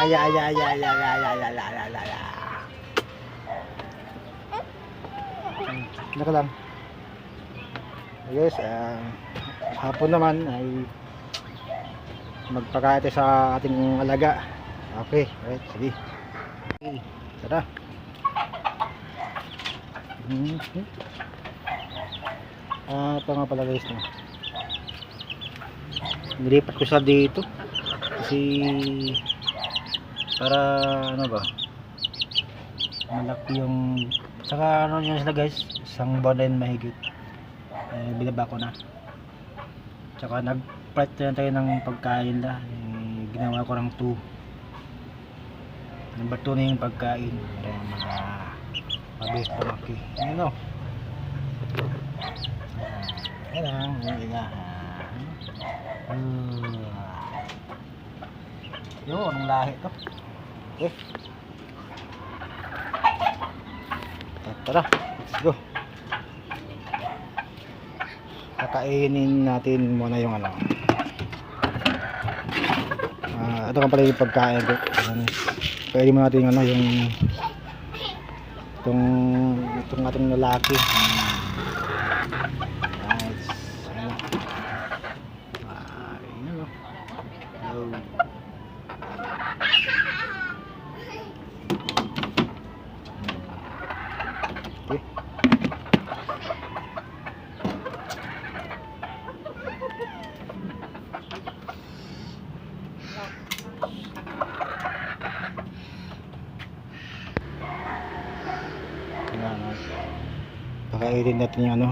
ay, ay, ay, ay, ay, ay, ay, ay, ay, ay, ay, ay. Ano ka lang? Yes, ah, hapon naman ay magpakain tayo sa ating alaga. Okay, right, sige. Okay, tara. Mhm. Ah, ito nga pala guys. No? Nilipat ko siya dito. Kasi para ano ba? Malaki yung saka ano yun sila guys, isang buwan na yun mahigit. Eh, binaba ko na. Tsaka nag-part na tayo ng pagkain na. Eh, ginawa ko ng 2. Number 2 na yung pagkain. Para mga mabilis pumaki. Ano? Ayan lang, yun lang. Hmm. Yo, anong lahi to? Eh. Tara, let's go. Kakainin natin muna yung ano. Ah, ito nga pala yung pagkain ko. Pwede mo natin yung ano yung itong itong ating lalaki. Nice. Ano. Ah, yun o. Oh. Okay. Ayan, ah. Pakainin natin yung ano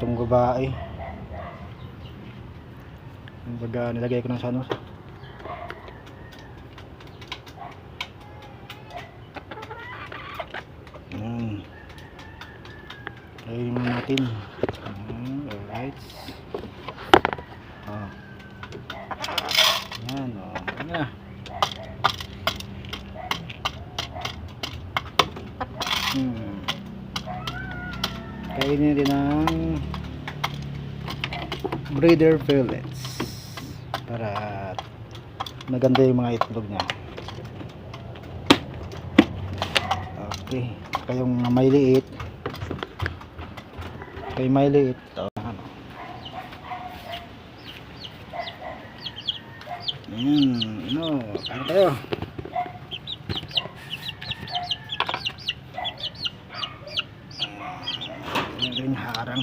itong babae kumbaga nilagay ko ng sa ano Ayan. Kainin muna natin alright oh. Ayan, oh. Ayan na Hmm. Kainin din ng breeder pellets para maganda yung mga itlog niya. Okay. Saka yung may liit. Kay may liit. Ito. Ano. Ayan. Ano. Ano tayo? parang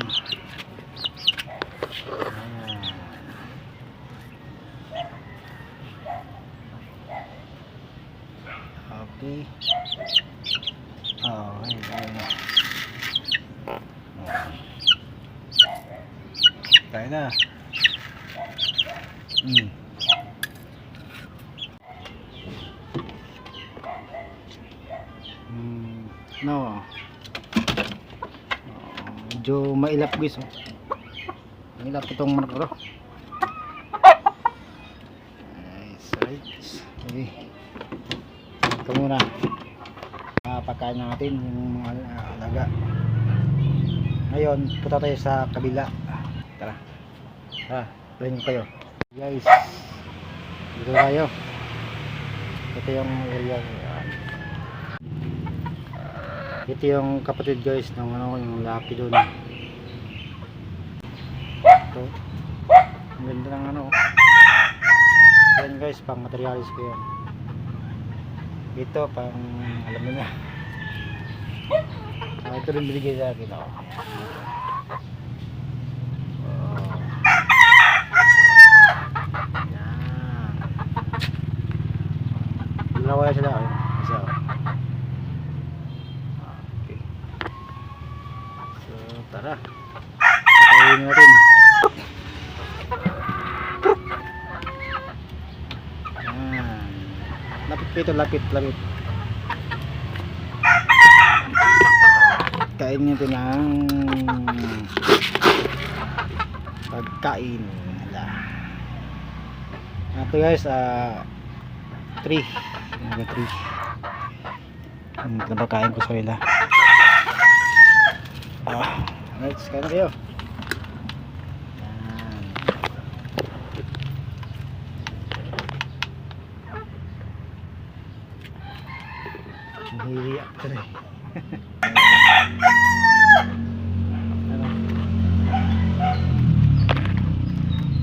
okay ờ, oh đây đây ờ. nè đấy nè. Ừ. ừ no Medyo mailap guys. Oh. Mailap itong manok ko. Nice, right. Okay. Ito muna. Uh, pagkain natin yung mga uh, alaga. Ngayon, punta tayo sa kabila. Tara. Tara, tuloy kayo. Guys, dito tayo. Ito yung area. Ito yung kapatid guys ng ano, yung laki doon. Ito. Ang ganda ng ano. Yan guys, pang materialis ko yan. Ito pang alam mo na. Ah, ito rin binigay sa akin. Oh. Yan. Dalawa yan sila. Oh. Isa. Oh. Okay. So, tara. Pakainin natin. Yan. Dito, lapit, lapit. Kain nito ng pagkain nila. Ito guys, ah, 3. Number 3. Ang ko sa kanila. Ah, let's kain na kayo. Yan. Nahihiya ano?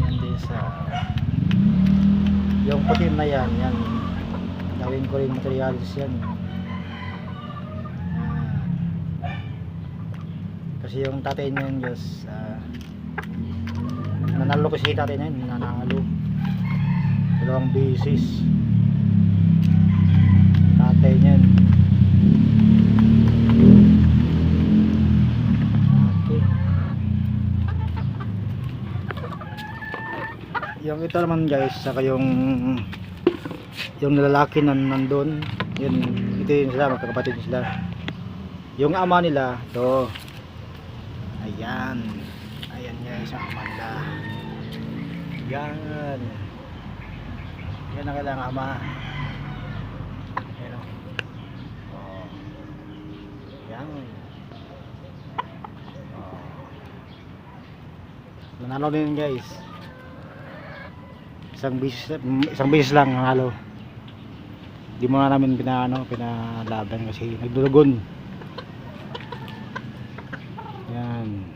Yan din sa yung puti na yan, yan. Gawin ko rin materials yan. Ah. kasi yung tatay niya yung Diyos, ah, nanalo kasi tatay na yun, nanalo. Dalawang beses. Tatay niyan. Okay. Yung ito naman guys, saka yung yung lalaki na nandun, yun, ito yun sila, magkakapatid sila. Yung ama nila, to. Ayan. Ayan guys, ang ama nila. Yan. Yan ang kailangan ama. Ayan o. Oh. Yan. Oh. Nanalo din guys. Isang beses, isang beses lang nanalo. Di mo na namin pinaano, pinalaban kasi nagdulugon. Yan.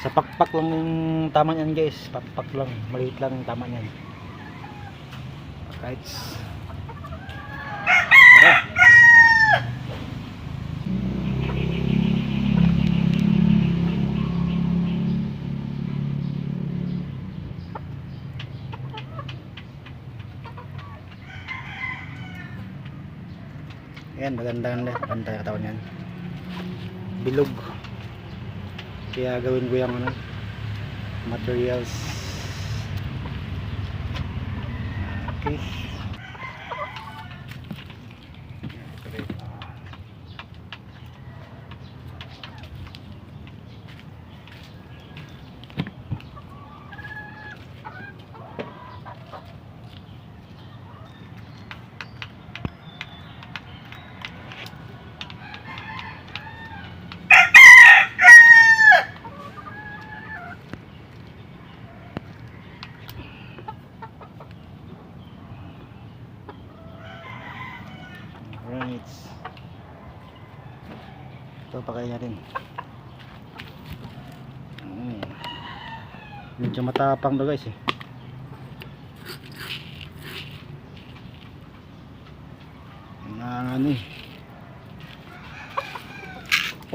Sa pakpak lang yung tama niyan guys. Pakpak lang. Maliit lang yung tama niyan. Right. Tara. Ayan, maganda ganda. Maganda katawan yan. Bilog. Kaya gawin ko yung ano, materials. Okay. Right. Ito pakain natin. Mm. Medyo matapang daw guys eh. Ano eh.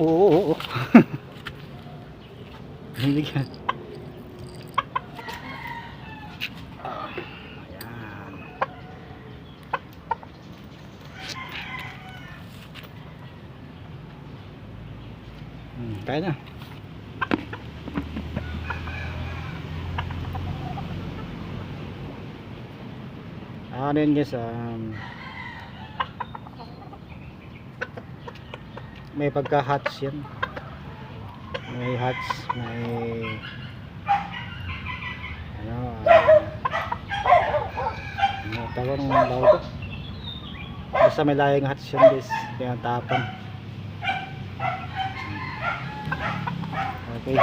Oo, oo, oo. Hindi ka. Ah, ayan. Hmm, kaya na. Ano yun guys, um, may pagka-hats yan. May hats, may ano, uh, ano tawag ng tawag ko? Basta may layang hats yan guys, kaya Okay.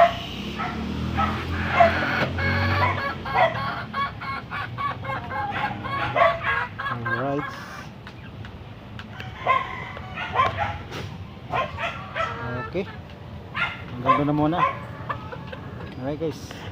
Alright. Okay. Hanggang doon na muna. Alright guys.